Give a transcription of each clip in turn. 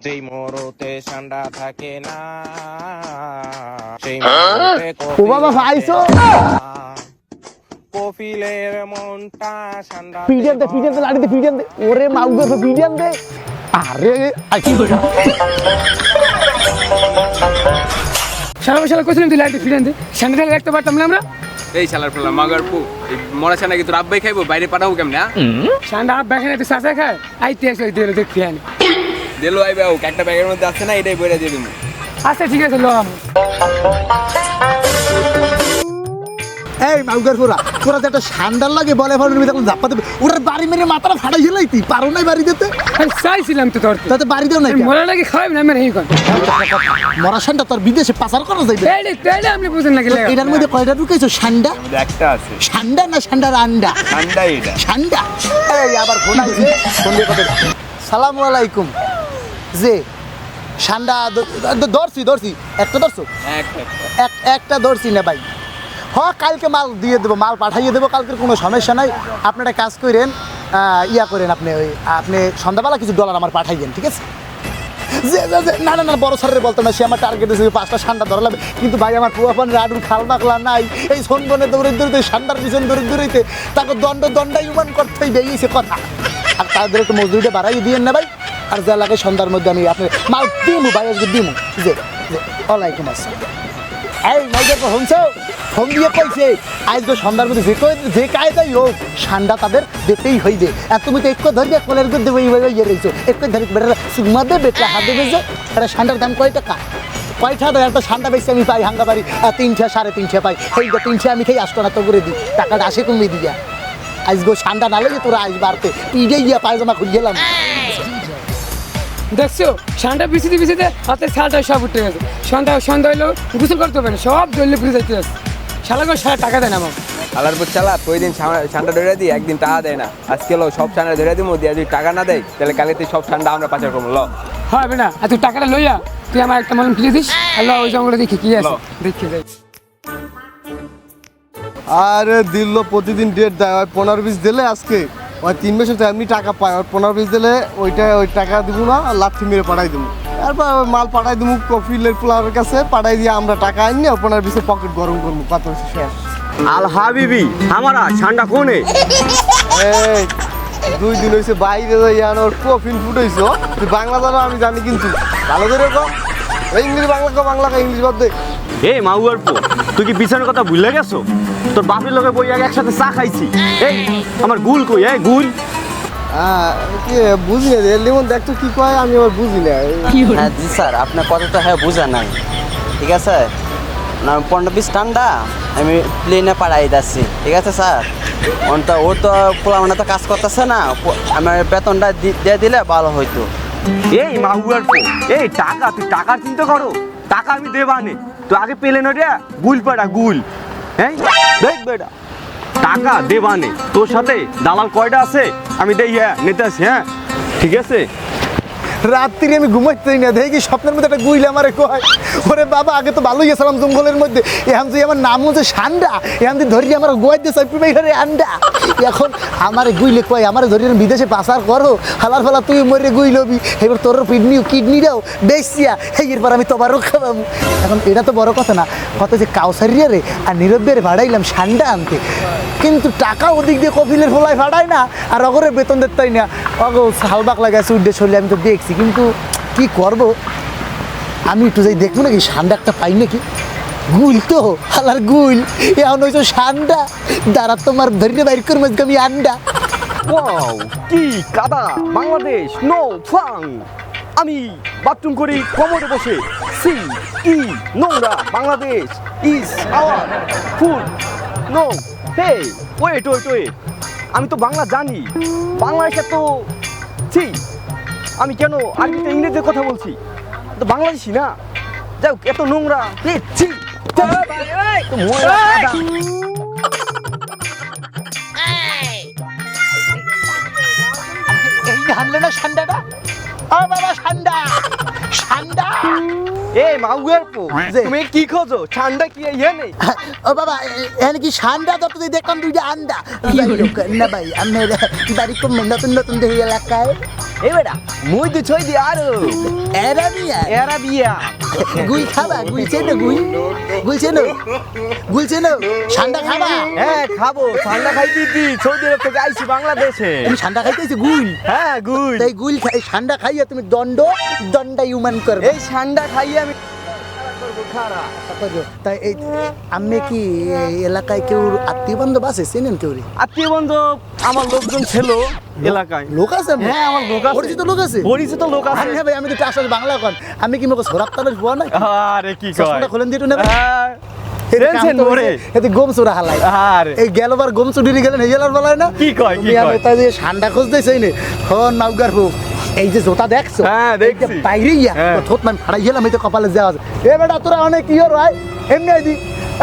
যেই ঠান্ডা থাকে না সেই মোড়তে ও বাবা, ভাইসো। কফিলের মনটা ঠান্ডা পিডিএম দে পিডিএম দে লাড়ি দে পিডিএম দে। ওরে মাউগো তো পিডিএম দে। আরে আই কি করে সারা বছর কইছিলাম তুই স্যান্ডেল রাখতে পারতাম না আমরা? এই শালার ফেলা মাগার পু এই মরা ছানা কি তোর আব্বাই খাইবো বাইরে পাঠাবো কেমনে হ্যাঁ? ঠান্ডা আপ ব্যাখানে তুই সাসা খায়। আইতে আসলে দিল দেখ ফিরে আনি দিলো আইবে ও একটা ব্যাগের মধ্যে আছে না এটাই বইরা দিয়ে দিবো। আচ্ছা ঠিক আছে লো আমি। এই মাউগার পুরা পুরা যে একটা সান্ডাল লাগে বলে ফাড়ুর ভিতরে এখন ধাপ্পা দেবে। ওটার বাড়ি মেরে মাথাটা ফাটাই হেলাই তুই পারো নাই বাড়ি দিতে আমি চাইছিলাম তো তোর তাতে বাড়ি দেও নাই মরা লাগে খাওয়াবি না আমি এই মরা সান্ডা তোর বিদেশে পাচার করা যাইবে? তাইলে তাইলে আপনি বুঝেন না গেলে এটার মধ্যে কয়টা ঢুকেছো? সান্ডা? একটা আছে। সান্ডা না সান্ডার আন্ডা ঠান্ডা এটা। ঠান্ডা এই আবার ফোন আইছে ফোন দিয়ে কথা। সালাম আলাইকুম। যে সান্ডা ধরছি ধরছি। একটা ধরছো? একটা এক একটা ধরছি না ভাই। হ কালকে মাল দিয়ে দেবো মাল পাঠাইয়ে দেবো কালকের কোনো সমস্যা নাই। আপনারা কাজ করেন ইয়া করেন আপনি ওই আপনি সন্ধ্যাবেলা কিছু ডলার আমার পাঠাইয়েন ঠিক আছে? যে না না না বড় স্যারের বলতো না সে আমার টার্গেট দিয়েছে পাঁচটা সান্ডা ধরা লাগবে। কিন্তু ভাই আমার পুয়াপান রাডুর খাল মাখলা নাই। এই সোন সোনবনে দৌড়ে দৌড়তে সান্ডার পিছন দৌড়ে দৌড়াইতে তাকে দণ্ড দণ্ডায়ুমান করতেই বেরিয়েছে কথা। আর তাদের একটু মজদুরিটা বাড়াই দিয়েন না ভাই। আর যা লাগে সন্ধ্যার মধ্যে আমি আপনি মাল দিমু, ভাই, আজকে দিমু। যে ওয়ালাইকুম আসসালাম। এই মাইকে তো শুনছো? ফোন দিয়ে কইছে আজকে সন্ধ্যার মধ্যে যে কই যে কায়দাই হোক ঠান্ডা তাদের দিতেই হইবে। আর তুমি তো একটু ধরিয়া কোলের গুদ দেবে এইভাবে ইয়ে রয়েছো একটু ধরি বেটা সুগমা দে বেটা হাতে বেজে এটা ঠান্ডার দাম কয় টাকা? কয় টাকা একটা ঠান্ডা বেশি আমি পাই হাঙ্গা আর তিনশে সাড়ে তিনশে পাই। এই যে তিনশে আমি খেয়ে আসতো না তো করে দিই টাকাটা আসে কমিয়ে দিয়া। আজকে ঠান্ডা না লেগে তোরা আজ বাড়তে। পিড়ে গিয়া পায়জামা গেলাম দেখছ? ঠান্ডা বিছিতে বিছিতে হাতে শালটা সব উঠে গেছে। সন্ধ্যা সন্ধ্যা হইল গোসল করতে হবে না সব জল্লি ঘুরে যাইতে আছে শালা করে সারা টাকা দেয় না আমার শালার পর চালা ওই দিন ঠান্ডা ধরে দিই একদিন টাকা দেয় না। আজকে লো সব ঠান্ডা ধরে দিব দিয়ে যদি টাকা না দেয় তাহলে কালকে তুই সব ঠান্ডা আমরা পাচার করব ল। হবে না আর তুই টাকাটা লইয়া তুই আমার একটা মলম ফিরে দিস। আল্লাহ ওই জঙ্গলে দেখি কি আছে। দেখি যাই আরে দিল প্রতিদিন ডেট দেয় ওই পনেরো বিশ দিলে আজকে। ওই তিন মাসে তো এমনি টাকা পায়। আর পনেরো পিস দিলে ওইটা ওই টাকা দিব না আর লাঠি মেরে পাঠাই দেবো। তারপর মাল পাঠাই দেবো কফিলের পোলারের কাছে পাঠাই দিয়ে আমরা টাকা আনি আর পনেরো পিসে পকেট গরম করব কত শেষ আল হাবিবি আমারা ঠান্ডা কোনে? এই দুই দিন হয়েছে বাইরে যাই ওর কফিন ফুটাইছো তুই বাংলা জানো আমি জানি কিন্তু। ভালো করে কম ইংলিশ বাংলা কো বাংলা কো ইংলিশ বাদ দে। এই মাউয়ার পো তুই কি বিছানার কথা ভুলে গেছো? তোর বাপের লোকে বই আগে একসাথে চা খাইছি। এই আমার গুল কই এই গুল। হ্যাঁ কি বুঝি না লিমন দেখ তো কি কয় আমি আবার বুঝি না। হ্যাঁ জি স্যার আপনার কথাটা হ্যাঁ বোঝা নাই। ঠিক আছে? না পনেরো পিস ঠান্ডা আমি প্লেনে পাঠাই যাচ্ছি। ঠিক আছে স্যার? তো ওর তো পোলামানে তো কাজ করতেছে না আমার বেতনটা দিয়ে দিলে ভালো হইতো। এই মাউয়ার পো এই টাকা তুই টাকার চিন্তা করো। টাকা আমি দেবানে। তুই আগে পেলে না রে গুল পাড়া গুল। হ্যাঁ দেখ বেটা, টাকা দেবানে। তোর সাথে দালাল কয়টা আছে? আমি দেই হ্যাঁ নিতে হ্যাঁ। ঠিক আছে? রাত্রি আমি ঘুমাইতেই না, দেখি স্বপ্নের মধ্যে একটা গুইলে আমারে কয়। ওরে বাবা, আগে তো ভালোই গেছিলাম জঙ্গলের মধ্যে। এখন যে আমার নাম হচ্ছে সান্ডা, এখন তুই ধরি আমার গোয়াই দিয়ে চাপি পাই রে আন্ডা। এখন আমার গুইলে কয়, আমার ধরি বিদেশে পাচার করো, হালার ফালা তুই মরে গুই লবি। এবার তোর কিডনি কিডনিটাও বেসিয়া এরপর আমি তোমার রক্ষা পাবো এখন এটা তো বড় কথা না কত যে কাউসারিয়া রে আর নীরবের ভাড়াইলাম সান্ডা আনতে। কিন্তু টাকা ওদিক দিয়ে কপিলের ফোলায় ভাড়ায় না, আর অগরের বেতন দিতেই না। অগো হালবাক লাগাইছে উড্ডে চলে, আমি তো দেখছি। কিন্তু কি করব? আমি একটু যাই দেখব নাকি? সান্ডা একটা পাই নাকি? গুল তো, হালার গুল। এখন হয়েছে সান্ডা। দাঁড়া, তোমার ধরিয়ে বাইর করব আজকে আমি আন্ডা। ওয়াও, কি কাদা। বাংলাদেশ নো ফাং আমি বাথরুম করি কমরে বসে। সি কি নোংরা। Bangladesh is our food no hey wait wait wait আমি তো বাংলা জানি। বাংলাদেশে তো ছি। আমি কেন আরবিতে ইংরেজিতে কথা বলছি? তো বাংলাদেশি না? যাই হোক, এত নোংরা। এ ছি। তো ময়লা কাদা। এই! হানলে না সান্ডাটা ও বাবা সান্ডা! সান্ডা! এ মাউয়ার পো যে। তুমি কি খোঁজো? ঠান্ডা কি ইয়ে নেই? ও বাবা এ- এখানে কি সান্ডা? ধরতে তুই দেখলাম দুইটা আন্ডা। যাই হোক, না ভাই আমার বাড়ি কম নতুন নতুন দেখি এলাকায়। এই বেটা মুই তো ছই দি আরও। এরা বিয়া এরা বিয়া গুই খাবা গুই চেনো গুই। গুই চেনো গুই চেনো। সান্ডা খাবা? হ্যাঁ খাব। ঠান্ডা খাই দিদি সৌদি আরব থেকে আইছি বাংলাদেশে। তুমি সান্ডা খাইতেছি গুল হ্যাঁ গুল তাই গুল খাই ঠান্ডা খাইয়া তুমি দণ্ড দণ্ডাই উমান করবে। এই ঠান্ডা খাইয়ে আমি তাই এই আমি কি এলাকায় কেউ আত্মীয় বান্ধব আছে? চেনেন কেউ আত্মীয় বন্ধু আমার লোকজন ছিল এলাকায়। লোক আছে? হ্যাঁ আমার লোক আছে। পরিচিত লোক আছে? পরিচিত লোক আছে। হ্যাঁ ভাই আমি তো আসলে বাংলা কন। আমি কি মোকে সরাব তালের বুয়া না আরে কি কয়? খুলেন না ঠান্ডা খোঁজ দিয়েছি হন নাউগার হোক এই যে জোতা দেখছ? হ্যাঁ, দেখছি। বাইরে ইয়া। হ্যাঁ। থোত মান ফাড়াই গেলাম এই তো কপালে যাওয়া আছে। এ বেটা তোরা অনেক কি হর ভাই এমনি আইদি।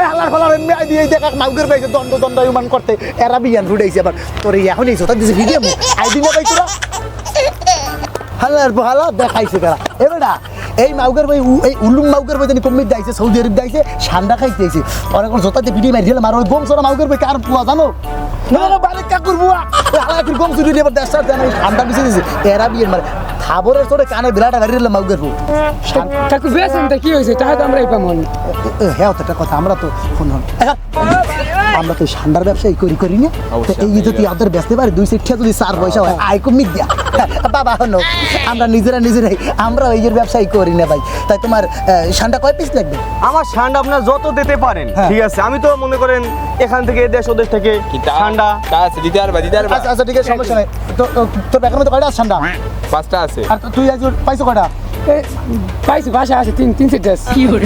এই হালার ফালার এমনি আইদি। এই দেখা নাউগার পাইছে দণ্ড দণ্ড ইউমান করতে। এরা বিয়ান ফুটাইছে আবার। তোর এখন এই জোতা দিছে ভিডিও আইদি না ভাই তোরা? হালার হালা দেখাইছে তারা এ বেটা এই মাউগার ভাই এই উলুম মাউগার ভাই কমিট দাইছে সৌদি আরব দাইছে সান্ডা খাইতে আইছে অনেক জোতাতে ভিডিও মারি দিলাম আর ওই গম সরা মাউগার ভাই কার পুয়া জানো? না। না বারে কাকুর বুয়া হালা কি গম চুরি এবার দিছে। এরা বিয়ের মারে। খাবরের তোরে কানে বিলাটা গাড়ি দিলাম মাউগার বউ। কাকু তা কি হয়েছে? তাহলে আমরা এই পামন হ্যাঁ কথা আমরা তো ফোন হন আমরা তো সান্ডার ব্যবসায়ী করি করি না। এই যদি আমাদের বেচতে পারে দুই সিট যদি চার পয়সা হয় আয় কমিক দিয়া বাবা হনো আমরা নিজেরা নিজেরাই আমরা এই যে ব্যবসায়ী করি না ভাই। তাই তোমার সান্ডা কয় পিস লাগবে? আমার ঠান্ডা আপনার যত দিতে পারেন হ্যাঁ। ঠিক আছে। আমি তো মনে করেন এখান থেকে দেশ ওদেশ থেকে কি তা- ঠান্ডা আছে দিতে পারবা দিতে পারবা। আচ্ছা আচ্ছা ঠিক আছে সমস্যা নাই। তো তো- তোর ব্যাগের মধ্যে কয়টা আছে ঠান্ডা পাঁচটা আছে। আর তো- তুই আজ পাইছো কয়টা? পাইছি বাসা আছে তিন তিন সিট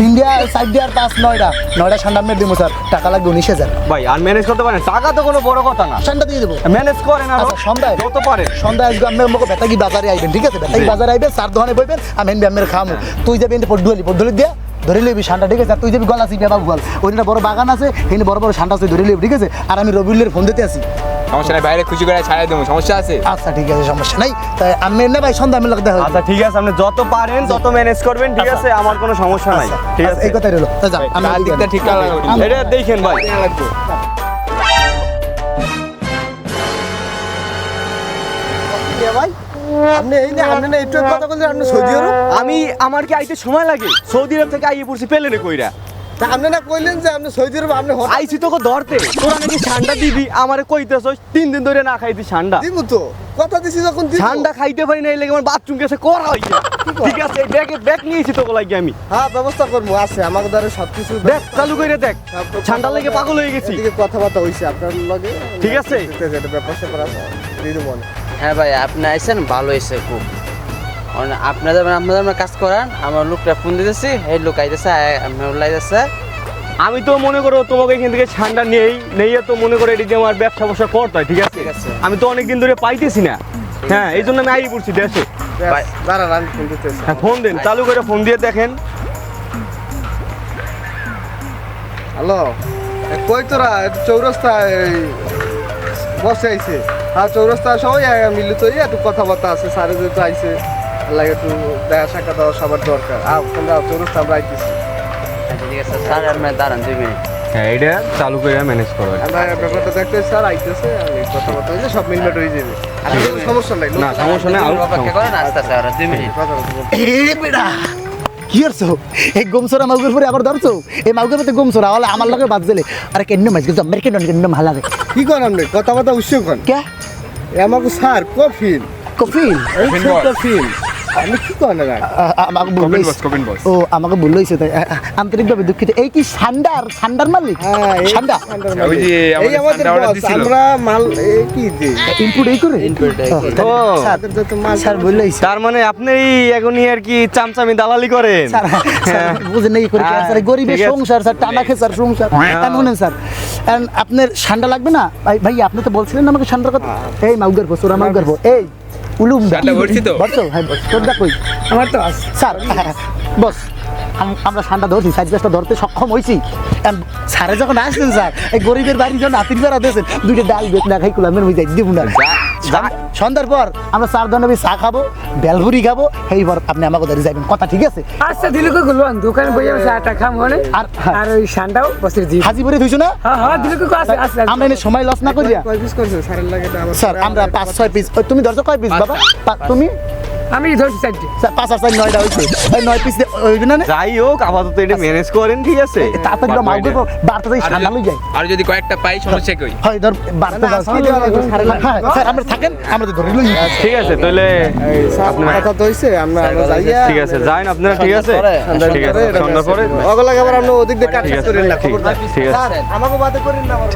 ইন্ডিয়া সাইড দিয়ে আর পাঁচ নয়টা। নয়টা ঠান্ডা মেরে দিব স্যার। টাকা লাগবে উনিশ হাজার। ভাই আর ম্যানেজ করতে পারেন। টাকা তো কোনো বড় কথা না। ঠান্ডা দিয়ে দেবো। ম্যানেজ করেন আর আচ্ছা সন্ধ্যায়। যত পারে। সন্ধ্যায় আসবে আমি আমাকে বেতাগি বাজারে আইবেন ঠিক আছে? বেতাগি বাজারে আইবেন চার দোকানে বইবেন আমি এনে আমের খামু। তুই যাবি এনে পডুয়ালি পডুয়ালি দিয়ে ধরে লইবি সান্ডা ঠিক আছে? আর তুই যাবি গলা চিপে বাবু বল ওইখানে বড় বাগান আছে এখানে বড় বড় সান্ডা আছে ধরে লইবি ঠিক আছে? আর আমি রবিউলের ফোন দিতে আসি সমস্যা নাই বাইরে খুশি করে ছাড়াই দেবো সমস্যা আছে? আচ্ছা ঠিক আছে সমস্যা নাই। তাই আমি না ভাই সন্ধ্যা আমি লোক দেখা হবে। আচ্ছা ঠিক আছে আপনি যত পারেন তত ম্যানেজ করবেন ঠিক আছে আমার কোনো সমস্যা নাই। ঠিক আচ্ছা, আছে? এই কথাই রইল। যাও, আমি দিকটা ঠিক লাগবে। এটা দেখেন ভাই। ভাই? আপনি এই না আপনি না একটু কথা বললেন আপনি সৌদি আরব? আমি আমার কি আইতে সময় লাগে? সৌদি আরব থেকে আইয়ে পড়ছি পেলেনে কইরা। তা আপনি না কইলেন যে আপনি সৌদি আরব আপনি আইছি তোকে ধরতে। তোরা নাকি ঠান্ডা দিবি? আমারে কইতেছ তিন দিন ধরে না খাইতি ঠান্ডা তো। কথা দিছি যখন ঠান্ডা খাইতে পারি না এই আমার বাথরুম গেছে করা হইছে। ঠিক আছে ব্যাগে ব্যাগ নিয়েছি তোকে লাগি আমি। হ্যাঁ ব্যবস্থা করব আছে আমার দ্বারা সব কিছু দেখ চালু করে দেখ। ঠান্ডা লেগে পাগল হয়ে গেছি। কথাবার্তা হইছে আপনার লগে। ঠিক আছে। ব্যাপার স্যাপার। হ্যাঁ ভাই আপনি ভালো হয়েছে খুব। আপনাদের আপনাদের আমরা কাজ করান আমার লোকটা ফোন দিতেছি এই লোক আইতেছে আমি লাইতেছে আমি তো মনে করো তোমাকে এখান থেকে ঠান্ডা নেই নেই তো মনে করে এদিকে আমার ব্যবসা বসা করতে হয় ঠিক আছে? ঠিক আছে। আমি তো অনেকদিন ধরে পাইতেছি না। হ্যাঁ এই জন্য আমি আই পড়ছি দেশে হ্যাঁ ফোন দেন চালু করে ফোন দিয়ে দেখেন। হ্যালো কই তোরা? চৌরাস্তায় বসে আইছে। আর চৌরাস্তা সবাই আয়, মিলিত হয়ে একটু কথাবার্তা আছে স্যারে যেহেতু আইছে। লাগে একটু দেখা সাক্ষাৎ দেওয়া সবার দরকার। আও তোমরা চৌরাস্তা আমরা আইতেছি। আচ্ছা, ঠিক আছে স্যার আপনি দাঁড়ান দুই মিনিট। হ্যাঁ এটা চালু করে ম্যানেজ করো। আমরা ব্যাপারটা দেখতে স্যার আইতেছে আমি কথাবার্তা হইলে সব মিলমেট হয়ে যাবে। আর সমস্যা নাই না সমস্যা নেই আর অপেক্ষা করেন আস্তে আস্তে দুই মিনিট। কথাবার্তা বলতে। কি করছ? এই গোমসরা মাউগের পরে আবার ধরছো? এই মাউগের মধ্যে গোমসরা হলে আমার লগে বাদ দিলে। আরে কেন মাছ কিন্তু আমেরিকান কেন ভালো লাগে কি করেন আপনি কথাবার্তা উৎসব করেন কে? আমাকে স্যার কফিন। কফিল এই কফিন কি না আমাকে ও হয়েছে তাই আন্তরিকভাবে দুঃখিত। এই কি সান্ডার? সান্ডার মালিক? হ্যাঁ সান্ডা সান্ডার? ওই যে এই আমাদের আমাদের সান্ডা order boss, দিছিল। আমরা মাল কি ইনপুট এই করে? ও। স্যার হয়েছে তার মানে আপনি এখনই আর কি চামচামি দালালি করেন? বুঝেন এই করে স্যার গরিবের সংসার স্যার টানা খেয়ে স্যার সংসার। স্যার আপনার ঠান্ডা লাগবে না? ভাই ভাই আপনি তো বলছিলেন আমাকে ঠান্ডার কথা এই মাউগার সোরা মাউগার এই উলুম ঠান্ডা ভরছি তো? ভরছো হ্যাঁ তোরটা কই আমার তো আছে। স্যার বস আম- আমরা ঠান্ডা ধরছি সাইজ গাছটা ধরতে সক্ষম হয়েছি স্যারে যখন আসছেন স্যার এই গরিবের বাড়ির জন্য হাতির বেড়া দিয়েছেন দুইটা ডাল বেত না খাই কুলামের মধ্যে দিব না। সন্ধ্যার পর আমরা চার ধরনের চা খাব বেলভুরি খাব এইবার আপনি আমাকে ধরে যাবেন কথা ঠিক আছে? আচ্ছা দিলে কই গুলো? দোকানে বইয়া বসে আটা খাম হলে আর হ্যাঁ। আর ওই সান্ডাও বসে দি হাজিপুরে ধুইছো না? হ্যাঁ হ্যাঁ দিলে কই আছে আছে আমরা এনে সময় লস না করিয়া? স্যার আমরা পাঁচ ছয় পিস তুমি ধরছো কয় পিস বাবা? তুমি? আমি ধরছি চারটে। পাঁচ আর চার নয়টা হয়েছে। ওই নয় পিস হইবে না না? যাই হোক আপাতত এটা ম্যানেজ করেন ঠিক আছে। তাড়াতাড়ি করব বারটা ঠান্ডা লই যায়। আর যদি কয়েকটা পাই সমস্যা কই? হয় ধর বারটা স্যার আমরা থাকেন আমরা তো ধরে লই। ঠিক আছে তাহলে আপনার কথা তো হইছে? আমরা আমরা যাইয়া ঠিক আছে যাইন আপনারা ঠিক আছে। ঠিক আছে সন্ধ্যার পরে। আবার আমরা ওদিক দিয়ে কাট করেন না ঠিক আছে ঠিক আছে। আমাকে বাদে করেন না আমার